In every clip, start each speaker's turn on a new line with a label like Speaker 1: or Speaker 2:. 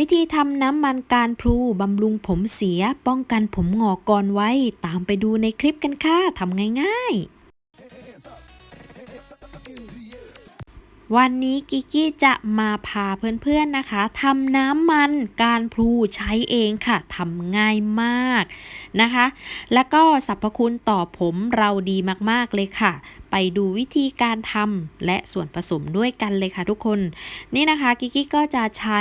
Speaker 1: วิธีทำน้ำมันการพลูบำรุงผมเสียป้องกันผมหงอกก่อนไว้ ตามไปดูในคลิปกันค่ะทำง่ายๆ วันนี้กิกี้จะมาพาเพื่อนๆนะคะทำน้ำมันการพลูใช้เองค่ะทำง่ายมากนะคะ แล้วก็สรรพคุณต่อผมเราดีมากๆเลยค่ะ ดูวิธีการทำและส่วนผสมด้วยกันเลยค่ะทุกคน นี่นะคะกิกกี้ก็จะใช้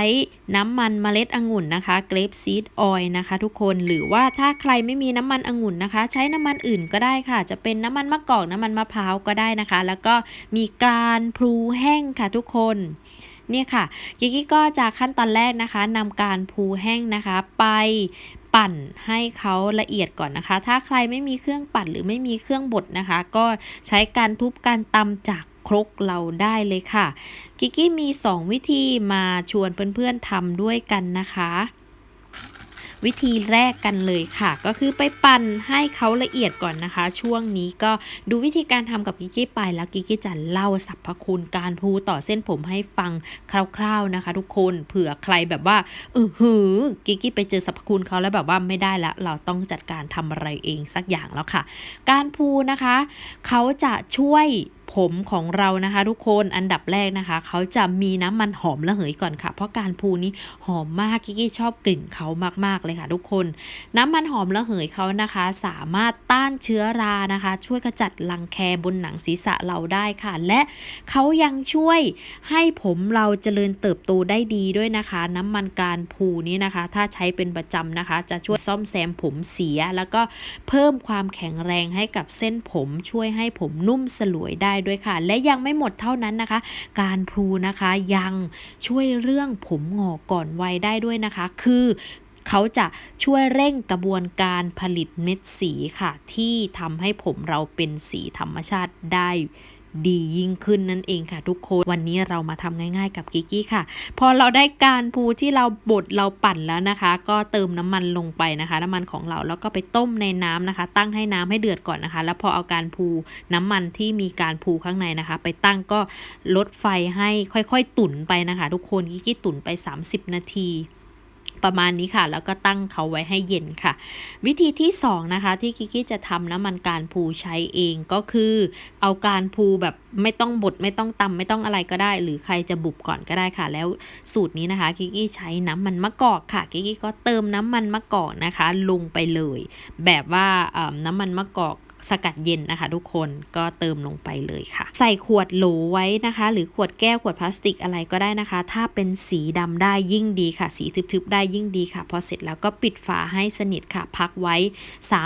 Speaker 1: น้ำมันเมล็ดองุ่นนะคะ grape seed oil นะคะ ทุกคนหรือว่าถ้าใครไม่มีน้ำมันองุ่นนะคะ ใช้น้ำมันอื่นก็ได้ค่ะ จะเป็นน้ำมันมะกอกน้ำมันมะพร้าวก็ได้นะคะ แล้วก็มีการพลูแห้งค่ะทุกคนเนี่ยค่ะกิกกี้ก็จะขั้นตอนแรกนะคะนำการพลูแห้งนะคะ ไป ปั่นให้เขาละเอียดก่อนนะคะ ถ้าใครไม่มีเครื่องปั่นหรือไม่มีเครื่องบดนะคะ ก็ใช้การทุบการตำจากครกเราได้เลยค่ะ กิกกี้มี 2 วิธีมาชวนเพื่อนๆทำด้วยกันนะคะ วิธีแรกกันเลยค่ะ ก็คือไปปั่นให้เขาละเอียดก่อนนะคะ ช่วงนี้ก็ดูวิธีการทำกับกิกกี้ไปแล้วกิกกี้จะเล่าสรรพคุณการพูต่อเส้นผมให้ฟังคร่าว ๆนะคะ ทุกคนเผื่อใครแบบว่าเออหือกิกกี้ไปเจอสรรพคุณเขาแล้วแบบว่าไม่ได้ละเราต้องจัดการทำอะไรเองสักอย่างแล้วค่ะ การพูนะคะ เขาจะช่วย ผมของเรานะคะ ทุกคนอันดับแรกนะคะ เขาจะมีน้ำมันหอมระเหยก่อนค่ะ เพราะการพูนี้หอมมากกิกกี้ชอบกลิ่นเขามากๆเลยค่ะ ทุกคน น้ำมันหอมระเหยเขานะคะ สามารถต้านเชื้อรานะคะ ช่วยกระจัดรังแคบนหนังศีรษะเราได้ค่ะ และเขายังช่วยให้ผมเราเจริญเติบโตได้ดีด้วยนะคะ น้ำมันการพูนี้นะคะ ถ้าใช้เป็นประจำนะคะ จะช่วยซ่อมแซมผมเสีย แล้วก็เพิ่มความแข็งแรงให้กับเส้นผมช่วยให้ผมนุ่มสลวยได้ด้วยค่ะ และยังไม่หมดเท่านั้นนะคะ การพลูนะคะยังช่วยเรื่องผมงอกก่อนวัยได้ด้วยนะคะ คือเขาจะช่วยเร่งกระบวนการผลิตเม็ดสีค่ะ ที่ทำให้ผมเราเป็นสีธรรมชาติได้ ดียิ่งขึ้นนั่นเองค่ะทุกคน วันนี้เรามาทำง่าย ๆ กับกิกกี้ค่ะ พอเราได้การพูที่เราบดเราปั่นแล้วนะคะ ก็เติมน้ำมันลงไปนะคะ น้ำมันของเราแล้วก็ไปต้มในน้ำนะคะ ตั้งให้น้ำให้เดือดก่อนนะคะ แล้วพอเอาการพูน้ำมันที่มีการพูข้างในนะคะ ไปตั้งก็ลดไฟให้ค่อยๆ ตุ๋นไปนะคะ ทุกคนกิกกี้ตุ๋นไป 30 นาที ประมาณนี้ค่ะ แล้วก็ตั้งเขาไว้ให้เย็นค่ะ วิธีที่ 2 นะคะ ที่กิกกี้จะทำน้ำมันการพูใช้เองก็คือ เอาการพูแบบไม่ต้องบดไม่ต้องตำไม่ต้องอะไรก็ได้ หรือใครจะบุบก่อนก็ได้ค่ะ แล้วสูตรนี้นะคะกิกกี้ใช้น้ำมันมะกอกค่ะกิกกี้ก็เติมน้ำมันมะกอกนะคะ ลงไปเลย แบบว่าเอาน้ำมันมะกอก สกัดเย็นนะคะ ทุกคนก็เติมลงไปเลยค่ะ ใส่ขวดโหลไว้นะคะ หรือขวดแก้วขวดพลาสติกอะไรก็ได้นะคะ ถ้าเป็นสีดำได้ยิ่งดีค่ะ สีทึบๆได้ยิ่งดีค่ะ พอเสร็จแล้วก็ปิดฝาให้สนิทค่ะ พักไว้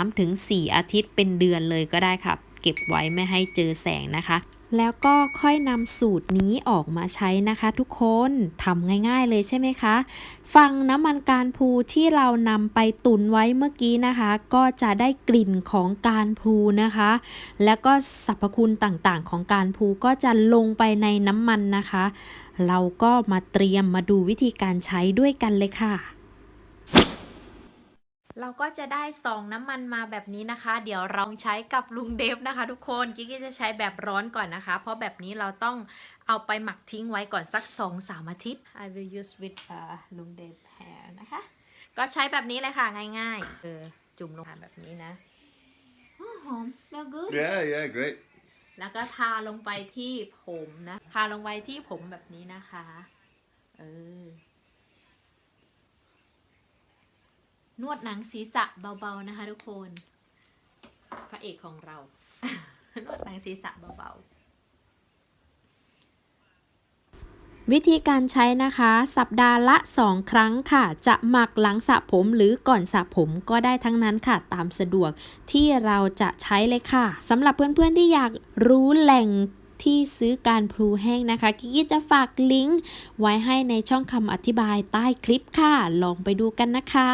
Speaker 1: 3-4 อาทิตย์เป็นเดือนเลยก็ได้ค่ะ เก็บไว้ไม่ให้เจอแสงนะคะ แล้วก็ค่อยนำสูตรนี้ออกมาใช้นะคะ ทุกคนทำง่ายๆเลยใช่ไหมคะ ฟังน้ำมันการพูที่เรานำไปตุนไว้เมื่อกี้นะคะ ก็จะได้กลิ่นของการพูนะคะ แล้วก็สรรพคุณต่างๆ ของการพูก็จะลงไปในน้ำมันนะคะ เราก็มาเตรียมมาดูวิธีการใช้ด้วยกันเลยค่ะ เราก็จะได้ซองน้ำมันมาแบบนี้นะคะ เดี๋ยวเราใช้กับลุงเดฟนะคะ ทุกคนกิ๊กจะใช้แบบร้อนก่อนนะคะ เพราะแบบนี้เราต้องเอาไปหมักทิ้งไว้ก่อนสัก2อสามอาทิตย์ I will use with uh, ลุงเดฟ hair นะคะ ก็ใช้แบบนี้เลยค่ะง่ายๆเออจุ่มลงไปแบบนี้นะอ้าวหอม smell good
Speaker 2: Yeah, yeah, great.
Speaker 1: แล้วก็ทาลงไปที่ผมนะ ทาลงไปที่ผมแบบนี้นะคะ เออ นวดหนังศีรษะเบาๆนะคะทุกคน พระเอกของเรา นวดหนังศีรษะเบาๆวิธีการใช้นะคะ สัปดาห์ละ 2 ครั้งค่ะ จะหมักหลังสระผมหรือก่อนสระผมก็ได้ทั้งนั้นค่ะ ตามสะดวกที่เราจะใช้เลยค่ะสำหรับเพื่อนๆที่อยากรู้แหล่งที่ซื้อการพลูแห้งนะคะ กิ๊กจะฝากลิงก์ไว้ให้ในช่องคำอธิบายใต้คลิปค่ะ ลองไปดูกันนะคะ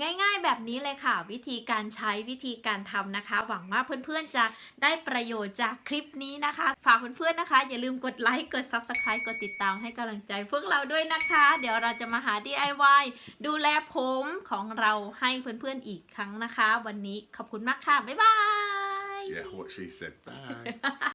Speaker 1: ง่ายๆ แบบนี้เลยค่ะ วิธีการใช้วิธีการทำนะคะ หวังว่าเพื่อนๆจะได้ประโยชน์จากคลิปนี้นะคะ ฝากเพื่อนๆนะคะ อย่าลืมกดไลค์กด Subscribe กดติดตามให้กำลังใจพวกเราด้วยนะคะ เดี๋ยวเราจะมาหา DIY ดูแลผมของเราให้เพื่อนๆอีกครั้งนะคะ วันนี้ขอบคุณมากค่ะ บ๊ายบาย
Speaker 2: Yeah, what she said. Bye.